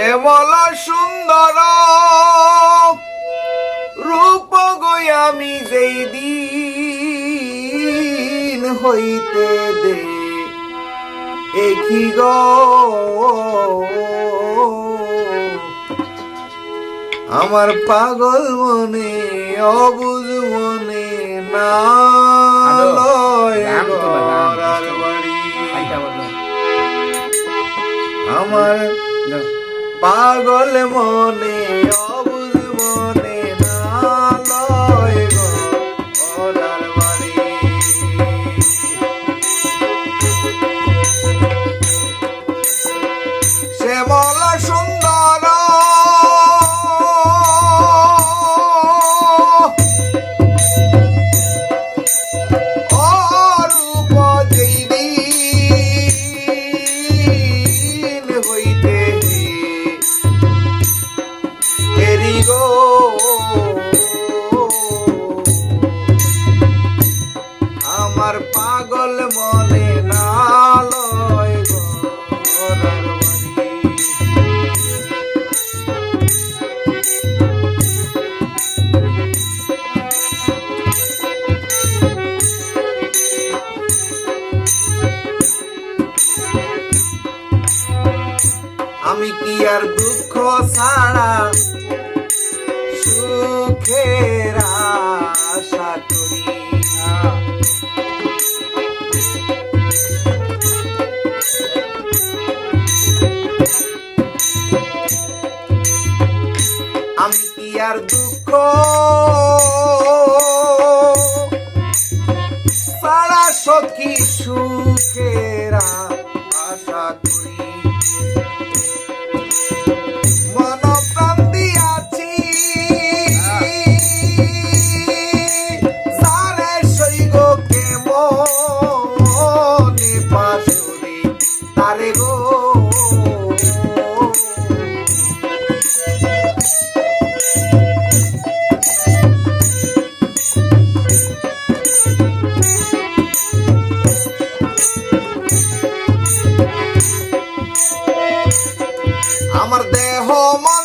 শ্যামলা সুন্দর, রূপ গই আমি যেই দিন হইতে দে। গ? আমার পাগল মনে, অবুজ মনে, না পাগল মনে অব আর দুঃখ ছাড়া সুখের আশা করি আমি কি আর দুঃখ সারা সখী আমার দেহ মন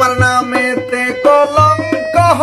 में नाम कलम कह